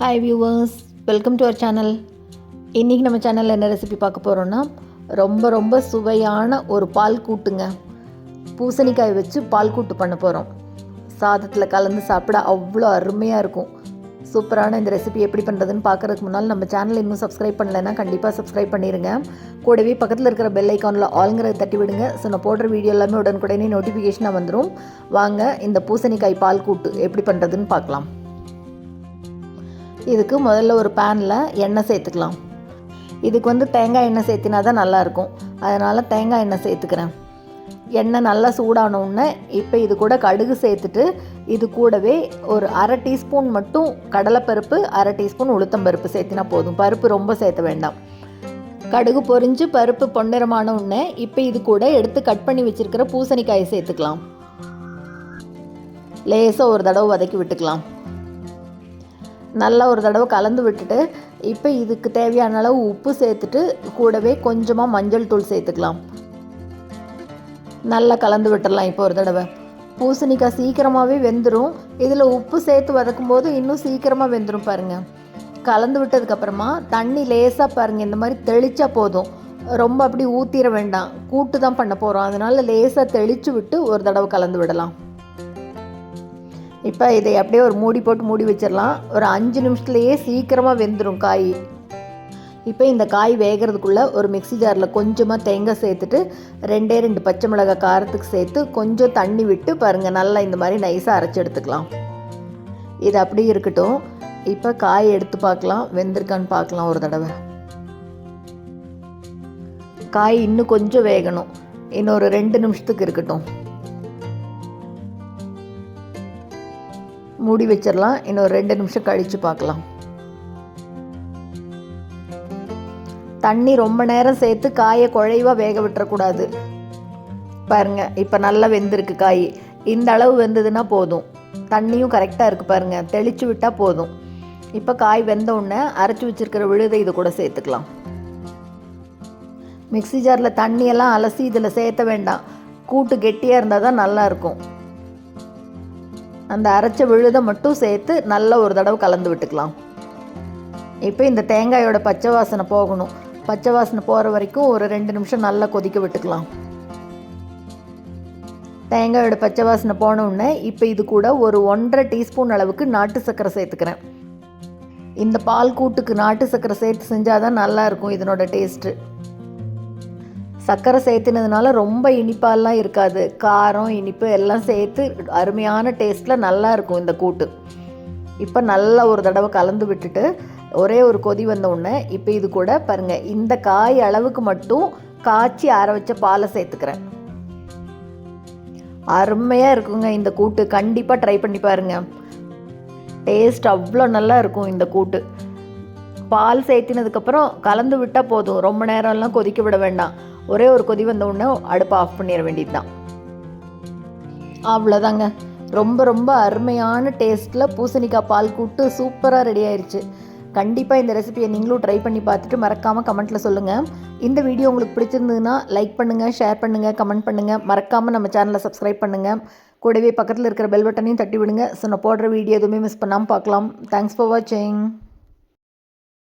Hi viewers welcome to our channel இன்றைக்கி நம்ம சேனலில் என்ன ரெசிபி பார்க்க போகிறோன்னா ரொம்ப ரொம்ப சுவையான ஒரு பால் கூட்டுங்க. பூசணிக்காய் வச்சு பால் கூட்டு பண்ண போகிறோம் சாதத்தில் கலந்து சாப்பிட அவ்வளோ அருமையாக இருக்கும். சூப்பரான இந்த ரெசிபி எப்படி பண்ணுறதுன்னு பார்க்குறதுக்கு முன்னால் நம்ம சேனல் இன்னும் சப்ஸ்கிரைப் பண்ணலைன்னா கண்டிப்பாக சப்ஸ்கிரைப் பண்ணிடுங்க கூடவே பக்கத்தில் இருக்கிற பெல் ஐக்கானில் ஆளுங்கிறத தட்டி விடுங்க. ஸோ நான் போடுற வீடியோ எல்லாமே உடனுக்குடனே நோட்டிஃபிகேஷனாக வந்துடும் வாங்க இந்த பூசணிக்காய் பால் கூட்டு எப்படி பண்ணுறதுன்னு பார்க்கலாம். இதுக்கு முதல்ல ஒரு பேனில் எண்ணெய் சேர்த்துக்கலாம். இதுக்கு வந்து தேங்காய் எண்ணெய் சேர்த்தினா தான் நல்லாயிருக்கும். அதனால் தேங்காய் எண்ணெய் சேர்த்துக்கிறேன். எண்ணெய் நல்லா சூடான இப்போ இது கூட கடுகு சேர்த்துட்டு இது கூடவே ஒரு அரை டீஸ்பூன் மட்டும் கடலைப்பருப்பு அரை டீஸ்பூன் உளுத்தம்பருப்பு சேர்த்தினா போதும். பருப்பு ரொம்ப சேர்த்த வேண்டாம். கடுகு பொரிஞ்சு பருப்பு பொன்னிறமான உடனே இப்போ இது கூட எடுத்து கட் பண்ணி வச்சுருக்கிற பூசணிக்காயை சேர்த்துக்கலாம். லேசாக ஒரு தடவை வதக்கி விட்டுக்கலாம். நல்லா ஒரு தடவை கலந்து விட்டுட்டு இப்போ இதுக்கு தேவையான அளவு உப்பு சேர்த்துட்டு கூடவே கொஞ்சமாக மஞ்சள் தூள் சேர்த்துக்கலாம். நல்லா கலந்து விட்டுடலாம் இப்போ ஒரு தடவை. பூசணிக்காய் சீக்கிரமாகவே வெந்துடும் இதில் உப்பு சேர்த்து வதக்கும் போது இன்னும் சீக்கிரமாக வெந்துடும் பாருங்கள் கலந்து விட்டதுக்கப்புறமா தண்ணி லேசாக பாருங்கள் இந்த மாதிரி தெளித்தா போதும். ரொம்ப அப்படி ஊற்றிட வேண்டாம். கூட்டு தான் பண்ண போகிறோம் அதனால் லேசாக தெளித்து விட்டு ஒரு தடவை கலந்து விடலாம். இப்போ இதை அப்படியே ஒரு மூடி போட்டு மூடி வச்சிடலாம். ஒரு அஞ்சு நிமிஷத்துலேயே சீக்கிரமாக வெந்துடும் காய். இப்போ இந்த காய் வேகிறதுக்குள்ளே ஒரு மிக்சி ஜாரில் கொஞ்சமாக தேங்காய் சேர்த்துட்டு ரெண்டே ரெண்டு பச்சை மிளகாய் காரத்துக்கு சேர்த்து கொஞ்சம் தண்ணி விட்டு பாருங்கள் நல்லா இந்த மாதிரி நைஸாக அரைச்சி எடுத்துக்கலாம். இது அப்படி இருக்கட்டும். இப்போ காய் எடுத்து பார்க்கலாம். வெந்திருக்கான்னு பார்க்கலாம் ஒரு தடவை. காய் இன்னும் கொஞ்சம் வேகணும். இன்னொரு ரெண்டு நிமிஷத்துக்கு இருக்கட்டும். மூடி வச்சிடலாம் இன்னொரு ரெண்டு நிமிஷம் கழித்து பார்க்கலாம். தண்ணி ரொம்ப நேரம் சேர்த்து காயை குழைவாக வேக விட்டுறக்கூடாது. பாருங்கள் இப்போ நல்லா வெந்திருக்கு காய். இந்த அளவு வெந்ததுன்னா போதும். தண்ணியும் கரெக்டாக இருக்குது பாருங்கள் தெளித்து விட்டால் போதும். இப்போ காய் வெந்த உடனே அரைச்சி வச்சுருக்கிற விழுதை இது கூட சேர்த்துக்கலாம். மிக்சி ஜாரில் தண்ணியெல்லாம் அலசி இதில் சேர்த்த வேண்டாம். கூட்டு கெட்டியாக இருந்தால் தான் நல்லாயிருக்கும் அந்த அரைச்ச விழுதை மட்டும் சேர்த்து நல்லா ஒரு தடவை கலந்து விட்டுக்கலாம். இப்போ இந்த தேங்காயோட பச்சை வாசனை போகணும். பச்சை வாசனை போகிற வரைக்கும் ஒரு ரெண்டு நிமிஷம் நல்லா கொதிக்க விட்டுக்கலாம். தேங்காயோட பச்சை வாசனை போன உடனே இப்போ இது கூட ஒரு ஒன்றரை டீஸ்பூன் அளவுக்கு நாட்டு சர்க்கரை சேர்த்துக்கிறேன். இந்த பால் கூட்டுக்கு நாட்டு சர்க்கரை சேர்த்து செஞ்சால் தான் நல்லாயிருக்கும் இதனோட டேஸ்ட்டு. சர்க்கரை சேர்த்துனதுனால ரொம்ப இனிப்பாலாம் இருக்காது. காரம் இனிப்பு எல்லாம் சேர்த்து அருமையான டேஸ்ட்டில் நல்லா இருக்கும் இந்த கூட்டு. இப்போ நல்லா ஒரு தடவை கலந்து விட்டுட்டு ஒரே ஒரு கொதி வந்த உடனே இப்போ இது கூட பாருங்கள் இந்த காய் அளவுக்கு மட்டும் காய்ச்சி ஆற வச்ச பாலை சேர்த்துக்கிறேன். அருமையாக இருக்குங்க இந்த கூட்டு. கண்டிப்பாக ட்ரை பண்ணி பாருங்கள் டேஸ்ட் அவ்வளோ நல்லா இருக்கும் இந்த கூட்டு. பால் சேர்த்தினதுக்கப்புறம் கலந்து விட்டால் போதும். ரொம்ப நேரம்லாம் கொதிக்க விட வேண்டாம். ஒரே ஒரு கொதி வந்த உடனே அடுப்பை ஆஃப் பண்ணிட வேண்டியது தான் அவ்வளோதாங்க ரொம்ப ரொம்ப அருமையான டேஸ்ட்டில் பூசணிக்காய் பால் கூட்டு சூப்பராக ரெடி ஆயிடுச்சு கண்டிப்பாக இந்த ரெசிபியை நீங்களும் ட்ரை பண்ணி பார்த்துட்டு மறக்காமல் கமெண்ட்டில் சொல்லுங்கள் இந்த வீடியோ உங்களுக்கு பிடிச்சிருந்ததுன்னா லைக் பண்ணுங்கள் ஷேர் பண்ணுங்கள் கமெண்ட் பண்ணுங்கள் மறக்காமல் நம்ம சேனலை சப்ஸ்கிரைப் பண்ணுங்கள் கூடவே பக்கத்தில் இருக்கிற பெல் பட்டனையும் தட்டி விடுங்க ஸோ நான் போடுற வீடியோ எதுவுமே மிஸ் பண்ணாமல் பார்க்கலாம். தேங்க்ஸ் ஃபார் வாட்சிங்